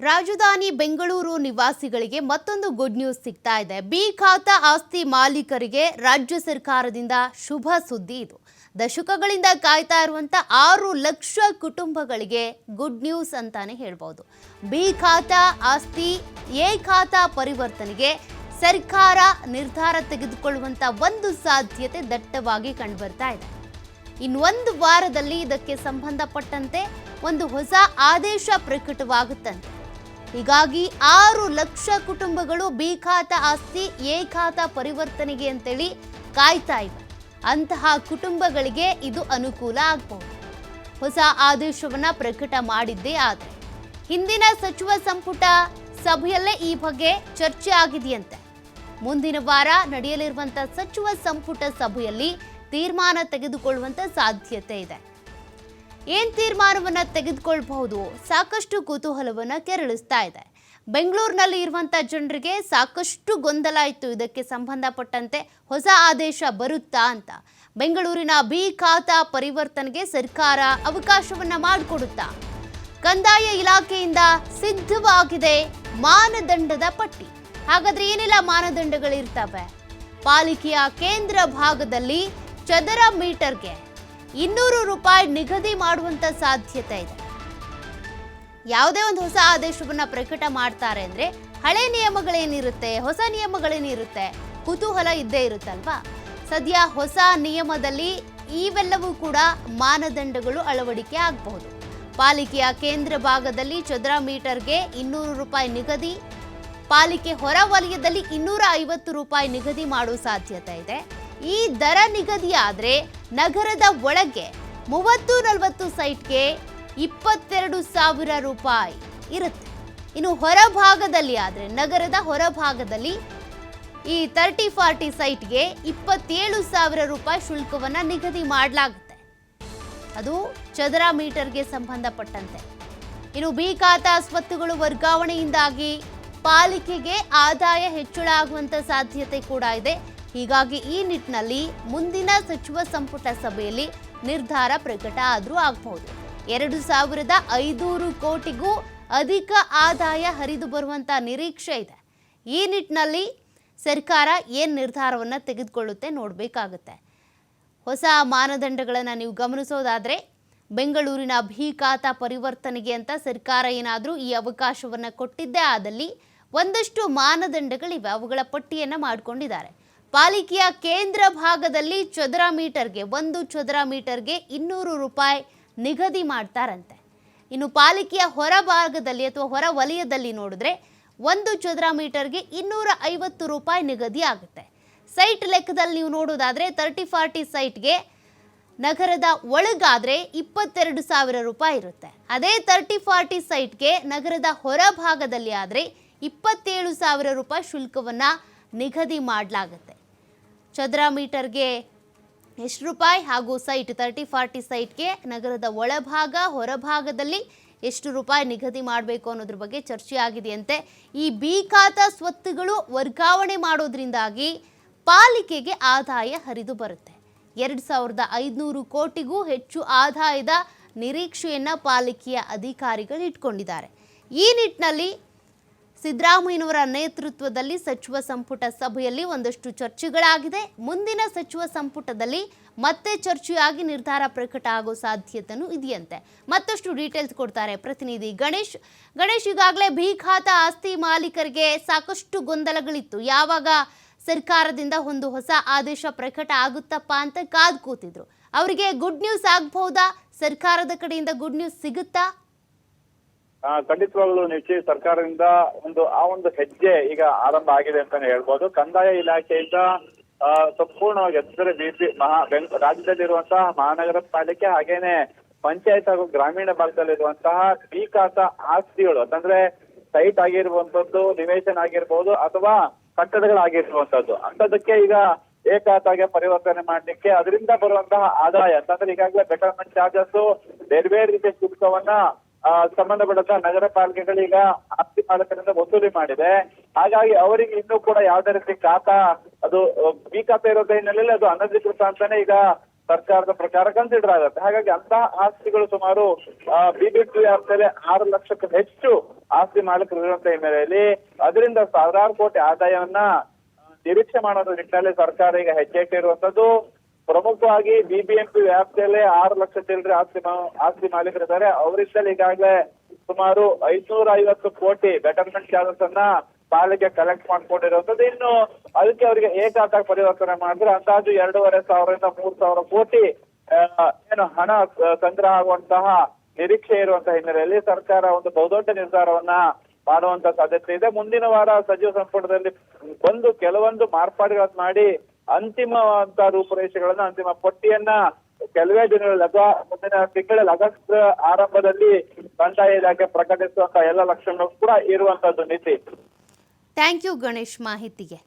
ರಾಜಧಾನಿ ಬೆಂಗಳೂರು ನಿವಾಸಿಗಳಿಗೆ ಮತ್ತೊಂದು ಗುಡ್ ನ್ಯೂಸ್ ಸಿಗ್ತಾ ಇದೆ. ಬಿ ಖಾತಾ ಆಸ್ತಿ ಮಾಲೀಕರಿಗೆ ರಾಜ್ಯ ಸರ್ಕಾರದಿಂದ ಶುಭ ಸುದ್ದಿ ಇದು. ದಶಕಗಳಿಂದ ಕಾಯ್ತಾ ಇರುವಂಥ ಆರು ಲಕ್ಷ ಕುಟುಂಬಗಳಿಗೆ ಗುಡ್ ನ್ಯೂಸ್ ಅಂತಾನೆ ಹೇಳ್ಬೋದು. ಬಿ ಖಾತಾ ಆಸ್ತಿ, ಎ ಖಾತಾ ಪರಿವರ್ತನೆಗೆ ಸರ್ಕಾರ ನಿರ್ಧಾರ ತೆಗೆದುಕೊಳ್ಳುವಂತ ಒಂದು ಸಾಧ್ಯತೆ ದಟ್ಟವಾಗಿ ಕಂಡುಬರ್ತಾ ಇದೆ. ಇನ್ನೊಂದು ವಾರದಲ್ಲಿ ಇದಕ್ಕೆ ಸಂಬಂಧಪಟ್ಟಂತೆ ಒಂದು ಹೊಸ ಆದೇಶ ಪ್ರಕಟವಾಗುತ್ತಂತೆ. ಹೀಗಾಗಿ ಆರು ಲಕ್ಷ ಕುಟುಂಬಗಳು ಬಿ ಖಾತಾ ಆಸ್ತಿ, ಎ ಖಾತಾ ಪರಿವರ್ತನೆಗೆ ಅಂತೇಳಿ ಕಾಯ್ತಾ ಇವೆ. ಅಂತಹ ಕುಟುಂಬಗಳಿಗೆ ಇದು ಅನುಕೂಲ ಆಗಬಹುದು ಹೊಸ ಆದೇಶವನ್ನ ಪ್ರಕಟ ಮಾಡಿದ್ದೇ ಆದರೆ, ಹಿಂದಿನ ಸಚಿವ ಸಂಪುಟ ಸಭೆಯಲ್ಲೇ ಈ ಬಗ್ಗೆ ಚರ್ಚೆ ಆಗಿದೆಯಂತೆ. ಮುಂದಿನ ವಾರ ನಡೆಯಲಿರುವಂತ ಸಚಿವ ಸಂಪುಟ ಸಭೆಯಲ್ಲಿ ತೀರ್ಮಾನ ತೆಗೆದುಕೊಳ್ಳುವಂತ ಸಾಧ್ಯತೆ ಇದೆ. ಏನ್ ತೀರ್ಮಾನವನ್ನ ತೆಗೆದುಕೊಳ್ಬಹುದು? ಸಾಕಷ್ಟು ಕುತೂಹಲವನ್ನ ಕೆರಳಿಸ್ತಾ ಇದೆ. ಬೆಂಗಳೂರಿನಲ್ಲಿ ಇರುವಂತ ಜನರಿಗೆ ಸಾಕಷ್ಟು ಗೊಂದಲ ಇತ್ತು. ಇದಕ್ಕೆ ಸಂಬಂಧಪಟ್ಟಂತೆ ಹೊಸ ಆದೇಶ ಬರುತ್ತಾ ಅಂತ. ಬೆಂಗಳೂರಿನ ಬಿ ಖಾತಾ ಪರಿವರ್ತನೆಗೆ ಸರ್ಕಾರ ಅವಕಾಶವನ್ನ ಮಾಡಿಕೊಡುತ್ತಾ? ಕಂದಾಯ ಇಲಾಖೆಯಿಂದ ಸಿದ್ಧವಾಗಿದೆ ಮಾನದಂಡದ ಪಟ್ಟಿ. ಹಾಗಾದ್ರೆ ಏನೆಲ್ಲ ಮಾನದಂಡಗಳಿರ್ತವೆ? ಪಾಲಿಕೆಯ ಕೇಂದ್ರ ಭಾಗದಲ್ಲಿ ಚದರ ಮೀಟರ್ಗೆ ಇನ್ನೂರು ರೂಪಾಯಿ ನಿಗದಿ ಮಾಡುವಂತ ಸಾಧ್ಯತೆ ಇದೆ. ಯಾವುದೇ ಒಂದು ಹೊಸ ಆದೇಶವನ್ನ ಪ್ರಕಟ ಮಾಡ್ತಾರೆ ಅಂದ್ರೆ ಹಳೆ ನಿಯಮಗಳೇನಿರುತ್ತೆ, ಹೊಸ ನಿಯಮಗಳೇನಿರುತ್ತೆ, ಕುತೂಹಲ ಇದ್ದೇ ಇರುತ್ತಲ್ವಾ? ಸದ್ಯ ಹೊಸ ನಿಯಮದಲ್ಲಿ ಇವೆಲ್ಲವೂ ಕೂಡ ಮಾನದಂಡಗಳು ಅಳವಡಿಕೆ ಆಗಬಹುದು. ಪಾಲಿಕೆಯ ಕೇಂದ್ರ ಭಾಗದಲ್ಲಿ ಚದರ ಮೀಟರ್ಗೆ ಇನ್ನೂರು ರೂಪಾಯಿ ನಿಗದಿ, ಪಾಲಿಕೆ ಹೊರ ವಲಯದಲ್ಲಿ ಇನ್ನೂರ ಐವತ್ತು ರೂಪಾಯಿ ನಿಗದಿ ಮಾಡುವ ಸಾಧ್ಯತೆ ಇದೆ. ಈ ದರ ನಿಗದಿಯಾದರೆ ನಗರದ ಒಳಗೆ ಮೂವತ್ತು ನಲವತ್ತು ಸೈಟ್ಗೆ ಇಪ್ಪತ್ತೆರಡು ಸಾವಿರ ರೂಪಾಯಿ ಇರುತ್ತೆ. ಇನ್ನು ಹೊರಭಾಗದಲ್ಲಿ ಆದರೆ, ನಗರದ ಹೊರಭಾಗದಲ್ಲಿ ಈ ತರ್ಟಿ ಫಾರ್ಟಿ ಸೈಟ್ಗೆ ಇಪ್ಪತ್ತೇಳು ಸಾವಿರ ರೂಪಾಯಿ ಶುಲ್ಕವನ್ನು ನಿಗದಿ ಮಾಡಲಾಗುತ್ತೆ. ಅದು ಚದರ ಮೀಟರ್ಗೆ ಸಂಬಂಧಪಟ್ಟಂತೆ. ಇನ್ನು ಬಿ ಖಾತಾ ಸ್ವತ್ತುಗಳು ವರ್ಗಾವಣೆಯಿಂದಾಗಿ ಪಾಲಿಕೆಗೆ ಆದಾಯ ಹೆಚ್ಚಳ ಆಗುವಂಥ ಸಾಧ್ಯತೆ ಕೂಡ ಇದೆ. ಹೀಗಾಗಿ ಈ ನಿಟ್ಟಿನಲ್ಲಿ ಮುಂದಿನ ಸಚಿವ ಸಂಪುಟ ಸಭೆಯಲ್ಲಿ ನಿರ್ಧಾರ ಪ್ರಕಟ ಆದರೂ ಆಗಬಹುದು. ಎರಡು ಸಾವಿರದ ಐನೂರು ಕೋಟಿಗೂ ಅಧಿಕ ಆದಾಯ ಹರಿದು ಬರುವಂತ ನಿರೀಕ್ಷೆ ಇದೆ. ಈ ನಿಟ್ಟಿನಲ್ಲಿ ಸರ್ಕಾರ ಏನು ನಿರ್ಧಾರವನ್ನು ತೆಗೆದುಕೊಳ್ಳುತ್ತೆ ನೋಡಬೇಕಾಗುತ್ತೆ. ಹೊಸ ಮಾನದಂಡಗಳನ್ನು ನೀವು ಗಮನಿಸೋದಾದರೆ, ಬೆಂಗಳೂರಿನ ಭೀಕಾತ ಪರಿವರ್ತನೆಗೆ ಅಂತ ಸರ್ಕಾರ ಏನಾದರೂ ಈ ಅವಕಾಶವನ್ನು ಕೊಟ್ಟಿದ್ದೇ ಆದಲ್ಲಿ ಒಂದಷ್ಟು ಮಾನದಂಡಗಳಿವೆ, ಅವುಗಳ ಪಟ್ಟಿಯನ್ನು ಮಾಡಿಕೊಂಡಿದ್ದಾರೆ. ಪಾಲಿಕೆಯ ಕೇಂದ್ರ ಭಾಗದಲ್ಲಿ ಚದರ ಮೀಟರ್ಗೆ, ಒಂದು ಚದರ ಮೀಟರ್ಗೆ ಇನ್ನೂರು ರೂಪಾಯಿ ನಿಗದಿ ಮಾಡ್ತಾರಂತೆ. ಇನ್ನು ಪಾಲಿಕೆಯ ಹೊರಭಾಗದಲ್ಲಿ ಅಥವಾ ಹೊರ ವಲಯದಲ್ಲಿ ನೋಡಿದ್ರೆ, ಒಂದು ಚದರ ಮೀಟರ್ಗೆ ಇನ್ನೂರ ಐವತ್ತು ರೂಪಾಯಿ ನಿಗದಿ ಆಗುತ್ತೆ. ಸೈಟ್ ಲೆಕ್ಕದಲ್ಲಿ ನೀವು ನೋಡೋದಾದ್ರೆ ತರ್ಟಿ ಫಾರ್ಟಿ ಸೈಟ್ಗೆ ನಗರದ ಒಳಗಾದರೆ ಇಪ್ಪತ್ತೆರಡು ಸಾವಿರ ರೂಪಾಯಿ ಇರುತ್ತೆ. ಅದೇ ತರ್ಟಿ ಫಾರ್ಟಿ ಸೈಟ್ಗೆ ನಗರದ ಹೊರಭಾಗದಲ್ಲಿ ಆದರೆ ಇಪ್ಪತ್ತೇಳು ಸಾವಿರ ರೂಪಾಯಿ ಶುಲ್ಕವನ್ನು ನಿಗದಿ ಮಾಡಲಾಗುತ್ತೆ. ಚದರ ಮೀಟರ್ಗೆ ಎಷ್ಟು ರೂಪಾಯಿ ಹಾಗೂ ಸೈಟ್ ತರ್ಟಿ ಫಾರ್ಟಿ ಸೈಟ್ಗೆ ನಗರದ ಒಳಭಾಗ, ಹೊರಭಾಗದಲ್ಲಿ ಎಷ್ಟು ರೂಪಾಯಿ ನಿಗದಿ ಮಾಡಬೇಕು ಅನ್ನೋದ್ರ ಬಗ್ಗೆ ಚರ್ಚೆ ಆಗಿದೆಯಂತೆ ಈ ಬಿ ಸ್ವತ್ತುಗಳು ವರ್ಗಾವಣೆ ಮಾಡೋದ್ರಿಂದಾಗಿ ಪಾಲಿಕೆಗೆ ಆದಾಯ ಹರಿದು ಬರುತ್ತೆ. ಎರಡು ಸಾವಿರದ ಐದುನೂರು ಕೋಟಿಗೂ ಹೆಚ್ಚು ಆದಾಯದ ನಿರೀಕ್ಷೆಯನ್ನು ಪಾಲಿಕೆಯ ಅಧಿಕಾರಿಗಳು ಇಟ್ಕೊಂಡಿದ್ದಾರೆ. ಈ ನಿಟ್ಟಿನಲ್ಲಿ ಸಿದ್ದರಾಮಯ್ಯನವರ ನೇತೃತ್ವದಲ್ಲಿ ಸಚಿವ ಸಂಪುಟ ಸಭೆಯಲ್ಲಿ ಒಂದಷ್ಟು ಚರ್ಚೆಗಳಾಗಿದೆ. ಮುಂದಿನ ಸಚಿವ ಸಂಪುಟದಲ್ಲಿ ಮತ್ತೆ ಚರ್ಚೆಯಾಗಿ ನಿರ್ಧಾರ ಪ್ರಕಟ ಆಗೋ ಸಾಧ್ಯತೆನೂ ಇದೆಯಂತೆ. ಮತ್ತಷ್ಟು ಡೀಟೇಲ್ಸ್ ಕೊಡ್ತಾರೆ ಪ್ರತಿನಿಧಿ ಗಣೇಶ್. ಗಣೇಶ್, ಈಗಾಗಲೇ ಬಿ ಆಸ್ತಿ ಮಾಲೀಕರಿಗೆ ಸಾಕಷ್ಟು ಗೊಂದಲಗಳಿತ್ತು. ಯಾವಾಗ ಸರ್ಕಾರದಿಂದ ಒಂದು ಹೊಸ ಆದೇಶ ಪ್ರಕಟ ಆಗುತ್ತಪ್ಪ ಅಂತ ಕಾದು ಕೂತಿದ್ರು. ಅವರಿಗೆ ಗುಡ್ ನ್ಯೂಸ್ ಆಗ್ಬಹುದಾ? ಸರ್ಕಾರದ ಕಡೆಯಿಂದ ಗುಡ್ ನ್ಯೂಸ್ ಸಿಗುತ್ತಾ? ಖಂಡಿತವಾಗ್ಲೂ ನಿಶ್ಚಯ ಸರ್ಕಾರದಿಂದ ಒಂದು, ಆ ಒಂದು ಹೆಜ್ಜೆ ಈಗ ಆರಂಭ ಆಗಿದೆ ಅಂತಾನೆ ಹೇಳ್ಬೋದು. ಕಂದಾಯ ಇಲಾಖೆಯಿಂದ ಸಂಪೂರ್ಣವಾಗಿ ಅಂದರೆ ಬಿಪಿ ಮಹಾ ಬೆಂಗ್, ರಾಜ್ಯದಲ್ಲಿರುವಂತಹ ಮಹಾನಗರ ಪಾಲಿಕೆ ಹಾಗೇನೆ ಪಂಚಾಯತ್ ಹಾಗೂ ಗ್ರಾಮೀಣ ಭಾಗದಲ್ಲಿರುವಂತಹ ಸ್ವೀಕಾಸ ಆಸ್ತಿಗಳು, ಅಂತಂದ್ರೆ ಸೈಟ್ ಆಗಿರುವಂತದ್ದು ನಿವೇಶನ ಆಗಿರ್ಬೋದು, ಅಥವಾ ಕಟ್ಟಡಗಳಾಗಿರುವಂತದ್ದು ಅಂತದಕ್ಕೆ ಈಗ ಏಕಾತಾಗೆ ಪರಿವರ್ತನೆ ಮಾಡ್ಲಿಕ್ಕೆ ಅದರಿಂದ ಬರುವಂತಹ ಆದಾಯ, ಅಂತಂದ್ರೆ ಈಗಾಗಲೇ ಬೆಟರ್ಮೆಂಟ್ ಚಾರ್ಜಸ್ ಬೇರೆ ಬೇರೆ ರೀತಿಯ ಶುಲ್ಕವನ್ನ ಆ, ಸಂಬಂಧಪಟ್ಟಂತ ನಗರ ಪಾಲಿಕೆಗಳೀಗ ಆಸ್ತಿ ಮಾಲಕರಿಂದ ವಸೂಲಿ ಮಾಡಿದೆ. ಹಾಗಾಗಿ ಅವರಿಗೆ ಇನ್ನೂ ಕೂಡ ಯಾವುದೇ ರೀತಿ ಖಾತಾ ಅದು ಬಿ ಖಾತೆ ಇರೋದ ಹಿನ್ನೆಲೆಯಲ್ಲಿ ಅದು ಅನಧಿಕೃತ ಅಂತಾನೆ ಈಗ ಸರ್ಕಾರದ ಪ್ರಕಾರ ಕನ್ಸಿಡರ್ ಆಗುತ್ತೆ ಹಾಗಾಗಿ ಅಂತ ಆಸ್ತಿಗಳು ಸುಮಾರು ಬಿಬಿಟಿ ವ್ಯಾಪ್ತಿಯಲ್ಲಿ ಆರು ಲಕ್ಷಕ್ಕೂ ಹೆಚ್ಚು ಆಸ್ತಿ ಮಾಲಕರು ಇರುವಂತ ಹಿನ್ನೆಲೆಯಲ್ಲಿ ಅದರಿಂದ ಸಾವಿರಾರು ಕೋಟಿ ಆದಾಯವನ್ನ ನಿರೀಕ್ಷೆ ಮಾಡೋದ್ರ ನಿಟ್ಟಿನಲ್ಲಿ ಸರ್ಕಾರ ಈಗ ಹೆಜ್ಜೆ ಇಟ್ಟಿರುವಂತದ್ದು ಪ್ರಮುಖವಾಗಿ ಬಿಬಿಎಂಪಿ ವ್ಯಾಪ್ತಿಯಲ್ಲಿ ಆರು ಲಕ್ಷ ಚಿಲ್ಲರೆ ಆಸ್ತಿ ಆಸ್ತಿ ಮಾಲೀಕರಿದ್ದಾರೆ. ಅವರಿಂದಲೇ ಈಗಾಗಲೇ ಸುಮಾರು ಐದ್ನೂರ ಐವತ್ತು ಕೋಟಿ ಬೆಟರ್ಮೆಂಟ್ ಚಾರ್ಜಸ್ ಅನ್ನ ಪಾಲಿಕೆ ಕಲೆಕ್ಟ್ ಮಾಡ್ಕೊಂಡಿರುವಂತದ್ದು ಇನ್ನು ಅದಕ್ಕೆ ಅವರಿಗೆ ಏಕಾತಕ ಪರಿವರ್ತನೆ ಮಾಡಿದ್ರೆ ಅಂದಾಜು ಎರಡೂವರೆ ಸಾವಿರದಿಂದ ಮೂರ್ ಸಾವಿರ ಕೋಟಿ ಏನು ಹಣ ಸಂಗ್ರಹ ಆಗುವಂತಹ ನಿರೀಕ್ಷೆ ಇರುವಂತಹ ಹಿನ್ನೆಲೆಯಲ್ಲಿ ಸರ್ಕಾರ ಒಂದು ಬಹುದೊಡ್ಡ ನಿರ್ಧಾರವನ್ನ ಮಾಡುವಂತ ಸಾಧ್ಯತೆ ಇದೆ. ಮುಂದಿನ ವಾರ ಸಚಿವ ಸಂಪುಟದಲ್ಲಿ ಬಂದು ಕೆಲವೊಂದು ಮಾರ್ಪಾಡುಗಳನ್ನು ಮಾಡಿ ಅಂತಿಮವಂತ ರೂಪುರೇಷೆಗಳನ್ನ, ಅಂತಿಮ ಪಟ್ಟಿಯನ್ನ ಕೆಲವೇ ದಿನಗಳಲ್ಲಿ ಅಥವಾ ಮುಂದಿನ ತಿಂಗಳಲ್ಲಿ, ಆಗಸ್ಟ್ ಆರಂಭದಲ್ಲಿ ಕಂದಾಯ ಇಲಾಖೆ ಪ್ರಕಟಿಸುವಂತ ಎಲ್ಲ ಲಕ್ಷಣಗಳು ಕೂಡ ಇರುವಂತದ್ದು ನೀತಿ. ಥ್ಯಾಂಕ್ ಯು ಗಣೇಶ್ ಮಾಹಿತಿಗೆ.